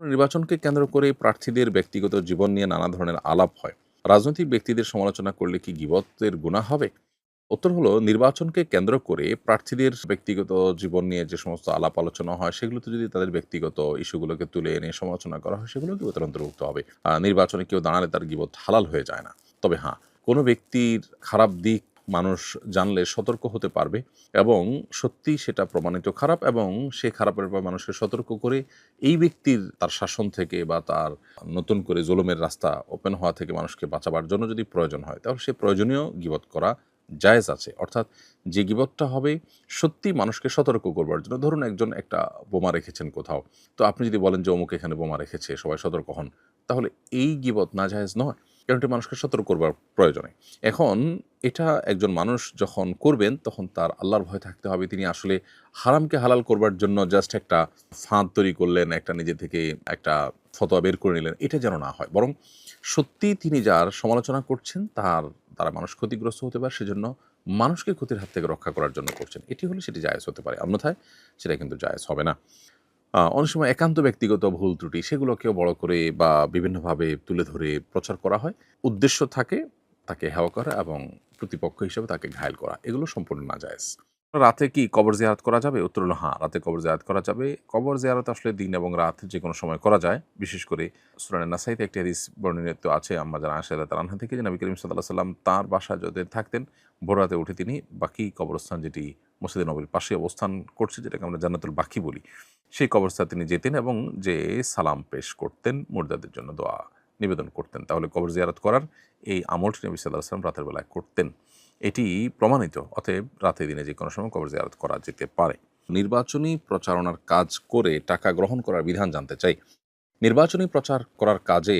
নির্বাচনকে কেন্দ্র করে প্রার্থীদের ব্যক্তিগত জীবন নিয়ে নানা ধরনের আলাপ হয়। রাজনৈতিক ব্যক্তিদের সমালোচনা করলে কি গিবতের গুণা হবে? উত্তর হলো, নির্বাচনকে কেন্দ্র করে প্রার্থীদের ব্যক্তিগত জীবন নিয়ে যে সমস্ত আলাপ আলোচনা হয়, সেগুলোতে যদি তাদের ব্যক্তিগত ইস্যুগুলোকে তুলে এনে সমালোচনা করা হয়, সেগুলো গিবতের অন্তর্ভুক্ত হবে। নির্বাচনে কেউ দাঁড়ালে তার গিবত হালাল হয়ে যায় না। তবে হ্যাঁ কোনো ব্যক্তির খারাপ দিক মানুষ জানলে সতর্ক হতে পারবে এবং সত্যি সেটা প্রমাণিত খারাপ এবং সে খারাপের ব্যাপারে মানুষকে সতর্ক করে এই ব্যক্তির তার শাসন থেকে বা তার নতুন করে জুলুমের রাস্তা ওপেন হওয়া থেকে মানুষকে বাঁচাবার জন্য যদি প্রয়োজন হয়, তাহলে সে প্রয়োজনীয় গিবত করা জায়েজ আছে। অর্থাৎ যে গিবতটা হবে সত্যি মানুষকে সতর্ক করবার জন্য। ধরুন একজন একটা বোমা রেখেছেন কোথাও। তো আপনি যদি বলেন যে অমুক এখানে বোমা রেখেছে, সবাই সতর্ক হন, তাহলে এই গিবত না জায়েজ নয়। কারণ এটা মানুষকে সতর্ক করবার প্রয়োজনে। এখন এটা একজন মানুষ যখন করবেন, তখন তার আল্লাহর ভয় থাকতে হবে। তিনি আসলে হারামকে হালাল করবার জন্য জাস্ট একটা ফাঁদ তৈরি করলেন, একটা নিজে থেকে একটা ফতোয়া বের করে নিলেন। এটা যেন না হয়। বরং সত্যি তিনি যার সমালোচনা করছেন, তার তারা মানুষ ক্ষতিগ্রস্ত হতে পারে, সেজন্য মানুষকে ক্ষতির হাত থেকে রক্ষা করার জন্য করছেন। এটি হলে সেটি জায়েজ হতে পারে। অন্যথায় সেটা কিন্তু জায়েজ হবে না। অনেক সময় একান্ত ব্যক্তিগত ভুল ত্রুটি, সেগুলোকেও বড় করে বা বিভিন্নভাবে তুলে ধরে প্রচার করা হয়। উদ্দেশ্য থাকে তাকে হেওয়া করা এবং প্রতিপক্ষ হিসেবে তাকে ঘায়ল করা। এগুলো সম্পূর্ণ না জায়েজ রাতে কি কবর জিয়ারত করা যাবে? উত্তর হলো হ্যাঁ রাতে কবর জিয়ারত করা যাবে। কবর জিয়ারত আসলে দিন এবং রাত যে কোনো সময় করা যায়। বিশেষ করে সুরানের নাসাইতে একটি হাদিস বর্ণিত আছে আম্মা যারা আশা তালানহা থেকে যে নবী করিম সাল্লাহ সাল্লাম তার বাসা যদি থাকতেন, ভোর রাতে উঠে তিনি বাকি কবরস্থান যেটি মসজিদে নবীর পাশে অবস্থান করছে, যেটাকে আমরা জান্নাতুল বাকি বলি। সেই কবরস্থান তিনি যেতেন এবং যে সালাম পেশ করতেন মুর্দাদের জন্য দোয়া নিবেদন করতেন। তাহলে কবর জিয়ারত করার এই আমলটি নবী সাল্লাহ সাল্লাম রাতের বেলায় করতেন। এটি প্রমাণিত, অতএব রাতে দিনে যে কোনো সময় কবর জিয়ারত করা যেতে পারে। নির্বাচনী প্রচারণার কাজ করে টাকা গ্রহণ করার বিধান জানতে চাই। নির্বাচনী প্রচার করার কাজে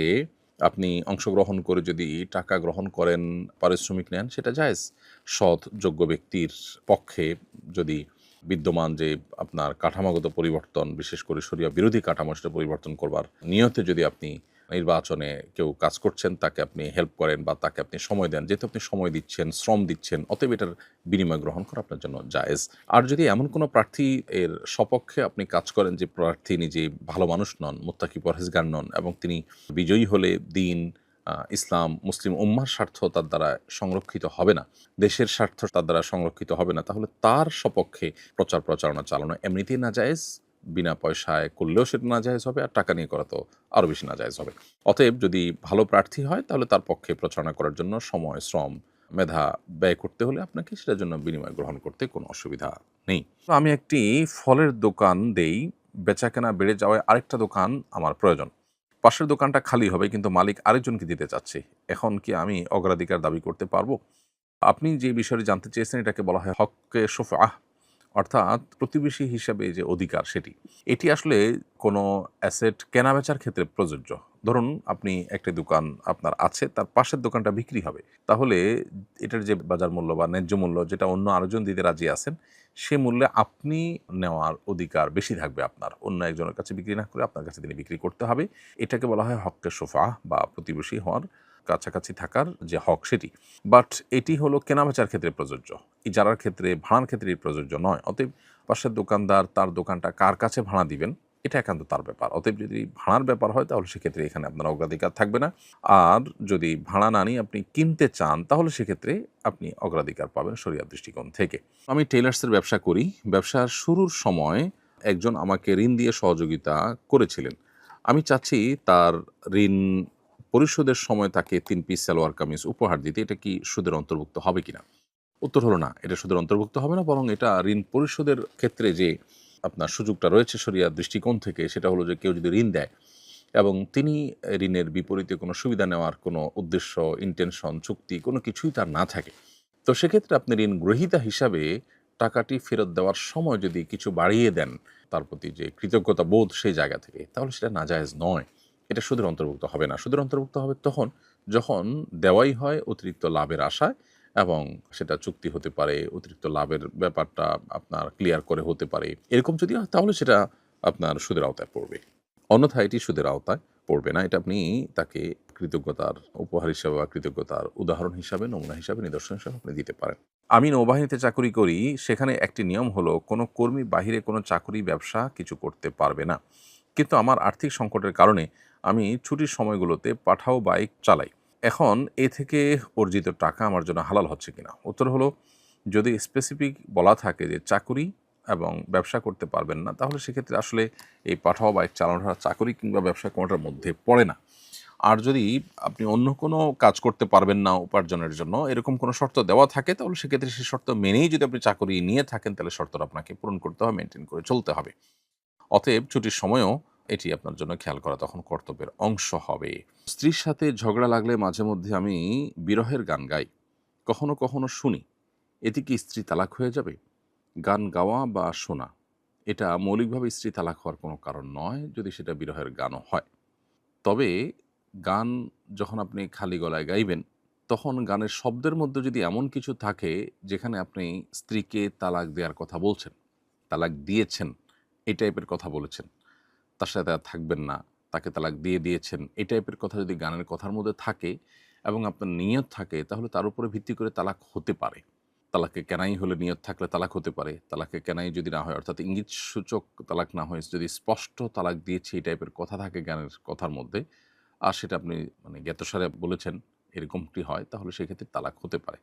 আপনি অংশগ্রহণ করে যদি টাকা গ্রহণ করেন, পারিশ্রমিক নেন, সেটা জায়েজ। সৎ, যোগ্য ব্যক্তির পক্ষে যদি বিদ্যমান যে আপনার কাঠামোগত পরিবর্তন, বিশেষ করে সরিয়া বিরোধী কাঠামো, সেটা পরিবর্তন করবার নিয়তে যদি আপনি নির্বাচনে কেউ কাজ করছেন, তাকে আপনি হেল্প করেন বা তাকে আপনি সময় দেন, যেহেতু আপনি সময় দিচ্ছেন, শ্রম দিচ্ছেন, অতএব এটার বিনিময় গ্রহণ করা আপনার জন্য জায়েজ। আর যদি এমন কোনো প্রার্থী এর সপক্ষে আপনি কাজ করেন যে প্রার্থী নিজে ভালো মানুষ নন, মোত্তাকি পরহেজগার নন এবং তিনি বিজয়ী হলে দিন ইসলাম, মুসলিম উম্মার স্বার্থ তার দ্বারা সংরক্ষিত হবে না, দেশের স্বার্থ তার দ্বারা সংরক্ষিত হবে না, তাহলে তার সপক্ষে প্রচার প্রচারণা চালানো এমনিতেই না জায়েজ বিনা পয়সায় করলেও সেটা না জায়েজ হবে আর টাকা নিয়ে করা তো আরও বেশি না জায়েজ হবে। অতএব যদি ভালো প্রার্থী হয় তাহলে তার পক্ষে প্রচারণা করার জন্য সময়, শ্রম, মেধা ব্যয় করতে হলে আপনাকে সেটার জন্য বিনিময় গ্রহণ করতে কোনো অসুবিধা নেই। আমি একটি ফলের দোকান দেই, বেচাকেনা বেড়ে যাওয়ায় আরেকটা দোকান আমার প্রয়োজন। পাশের দোকানটা খালি হবে কিন্তু মালিক আরেকজনকে দিতে চাচ্ছে। এখন কি আমি অগ্রাধিকার দাবি করতে পারব? আপনি যে বিষয়টি জানতে চেয়েছেন এটাকে বলা হয় হককে সোফাহ অর্থাৎ প্রতিবেশী হিসাবে যে অধিকার সেটি, এটি আসলে কোনো অ্যাসেট কেনাবেচার ক্ষেত্রে প্রযোজ্য। ধরুন আপনি একটি দোকান আপনার আছে, তার পাশের দোকানটা বিক্রি হবে। তাহলে এটার যে বাজার মূল্য বা ন্যায্য মূল্য যেটা অন্য আরেকজন দিতে রাজি আছেন, সে মূল্যে আপনি নেওয়ার অধিকার বেশি থাকবে আপনার। অন্য একজনের কাছে বিক্রি না করে আপনার কাছে তিনি বিক্রি করতে হবে। এটাকে বলা হয় হককে সোফা বা প্রতিবেশী হওয়ার কাছাকাছি থাকার যে হক সেটি। বাট এটি হলো কেনাবেচার ক্ষেত্রে প্রযোজ্য। ইজারার ক্ষেত্রে, ভাড়ার ক্ষেত্রে প্রযোজ্য নয়। অতএব পাশের দোকানদার তার দোকানটা কার কাছে ভাড়া দিবেন, এটা একান্ত তার ব্যাপার। অতএব যদি ভাড়ার ব্যাপার হয়, তাহলে সেক্ষেত্রে এখানে আপনার অগ্রাধিকার থাকবে না। আর যদি ভাড়া না নিয়ে আপনি কিনতে চান, তাহলে সেক্ষেত্রে আপনি অগ্রাধিকার পাবেন শরিয়ার দৃষ্টিকোণ থেকে। আমি টেলার্সের ব্যবসা করি। ব্যবসার শুরুর সময় একজন আমাকে ঋণ দিয়ে সহযোগিতা করেছিলেন। আমি চাচ্ছি তার ঋণ পরিশোধের সময় তাকে তিন পিস সালোয়ার কামিজ উপহার দিতে, এটা কি সুদের অন্তর্ভুক্ত হবে কিনা? উত্তর হলো না, এটা সুদের অন্তর্ভুক্ত হবে না, বরং এটা ঋণ পরিশোধের ক্ষেত্রে যে আপনার সুযোগটা রয়েছে শরিয়ার দৃষ্টিকোণ থেকে, সেটা হলো যে কেউ যদি ঋণ দেয় এবং তিনি ঋণের বিপরীতে কোনো সুবিধা নেওয়ার কোনো উদ্দেশ্য ইন্টেনশন চুক্তি কোনো কিছুই তার না থাকে, তো সেক্ষেত্রে আপনি ঋণ গ্রহীতা হিসাবে টাকাটি ফেরত দেওয়ার সময় যদি কিছু বাড়িয়ে দেন তার প্রতি যে কৃতজ্ঞতা বোধ সেই জায়গা থেকে, তাহলে সেটা নাজায়েজ নয়। এটা সুদের অন্তর্ভুক্ত হবে না। সুদের অন্তর্ভুক্ত হবে তখন যখন দেওয়াই হয় অতিরিক্ত লাভের আশায় এবং সেটা চুক্তি হতে পারে, অতিরিক্ত লাভের ব্যাপারটা আপনার ক্লিয়ার করে হতে পারে। এরকম যদি হয় তাহলে সেটা আপনার সুদের আওতায় পড়বে। অন্যথায় এটি সুদের আওতায় পড়বে না। এটা আপনি তাকে কৃতজ্ঞতার উপহার হিসাবে বা কৃতজ্ঞতার উদাহরণ হিসাবে, নমুনা হিসাবে, নিদর্শন হিসাবে আপনি দিতে পারেন। আমি নৌবাহিনীতে চাকরি করি, সেখানে একটি নিয়ম হলো কোনো কর্মী বাহিরে কোনো চাকরি ব্যবসা কিছু করতে পারবে না। কিন্তু আমার আর্থিক সংকটের কারণে আমি ছুটির সময়গুলোতে পাঠাও বাইক চালাই। এখন এ থেকে অর্জিত টাকা আমার জন্য হালাল হচ্ছে কিনা? উত্তর হলো, যদি স্পেসিফিক বলা থাকে যে চাকুরি এবং ব্যবসা করতে পারবেন না, তাহলে সেক্ষেত্রে আসলে এই পাঠাও বাইক চালানোটা চাকুরি কিংবা ব্যবসা কোনোটার মধ্যে পড়ে না। আর যদি আপনি অন্য কোনো কাজ করতে পারবেন না উপার্জনের জন্য, এরকম কোনো শর্ত দেওয়া থাকে, তাহলে সেক্ষেত্রে সেই শর্ত মেনেই যদি আপনি চাকরি নিয়ে থাকেন, তাহলে শর্তটা আপনাকে পূরণ করতে হবে মেনটেন করে চলতে হবে। অতএব ছুটির সময়ও এটি আপনার জন্য খেয়াল করা তখন কর্তব্যের অংশ হবে। স্ত্রীর সাথে ঝগড়া লাগলে মাঝে মধ্যে আমি বিরহের গান গাই। কখনো কখনো শুনি। এতে কি স্ত্রী তালাক হয়ে যাবে? গান গাওয়া বা শোনা, এটা মৌলিকভাবে স্ত্রী তালাক হওয়ার কোনো কারণ নয় যদি সেটা বিরহের গানও হয়। তবে গান যখন আপনি খালি গলায় গাইবেন, তখন গানের শব্দের মধ্যে যদি এমন কিছু থাকে যেখানে আপনি স্ত্রীকে তালাক দেওয়ার কথা বলছেন, তালাক দিয়েছেন, এই টাইপের কথা বলেছেন তার সাথে আর থাকবেন না। তাকে তালাক দিয়ে দিয়েছেন। এই টাইপের কথা যদি গানের কথার মধ্যে থাকে এবং আপনার নিয়ত থাকে, তাহলে তার উপরে ভিত্তি করে তালাক হতে পারে। তালাকে কেনাই হলে নিয়ত থাকলে তালাক হতে পারে। তালাকে কেনাই যদি না হয়, অর্থাৎ ইঙ্গিত সূচক তালাক না হয়, যদি স্পষ্ট তালাক দিয়েছে এই টাইপের কথা থাকে গানের কথার মধ্যে, আর সেটা আপনি মানে জ্ঞাতসারে বলেছেন এরকমটি হয়, তাহলে সেক্ষেত্রে তালাক হতে পারে।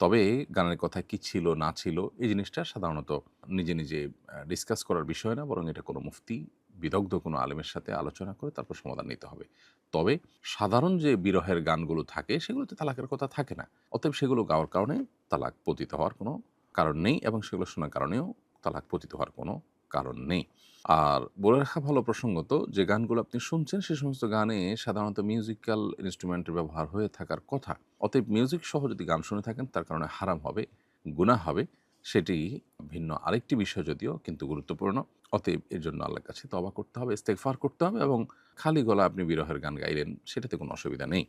তবে গানের কথা কি ছিল, না ছিল, এই জিনিসটা সাধারণত নিজে নিজে ডিসকাস করার বিষয় না, বরং এটা কোনো মুফতি বিদগ্ধ কোনো আলেমের সাথে আলোচনা করে তারপর সমাধান নিতে হবে। তবে সাধারণ যে বিরহের গানগুলো থাকে, সেগুলোতে তালাকের কথা থাকে না। অতএব সেগুলো গাওয়ার কারণে তালাক পতিত হওয়ার কোনো কারণ নেই এবং সেগুলো শোনার কারণেও তালাক পতিত হওয়ার কোনো কারণ নেই। আর বলে রাখা ভালো প্রসঙ্গত, যে গানগুলো আপনি শুনছেন, সে সমস্ত গানে সাধারণত মিউজিক্যাল ইনস্ট্রুমেন্টের ব্যবহার হয়ে থাকার কথা। অতএব মিউজিক সহ যদি গান শুনে থাকেন, তার কারণে হারাম হবে, গুনাহ হবে। সেটি ভিন্ন আরেকটি বিষয় যদিও, কিন্তু গুরুত্বপূর্ণ। অতএব এর জন্য আল্লাহর কাছে তবা করতে হবে, ইস্তেগফার করতে হবে এবং খালি গলা আপনি বিরহের গান গাইলেন, সেটাতে কোনো অসুবিধা নেই।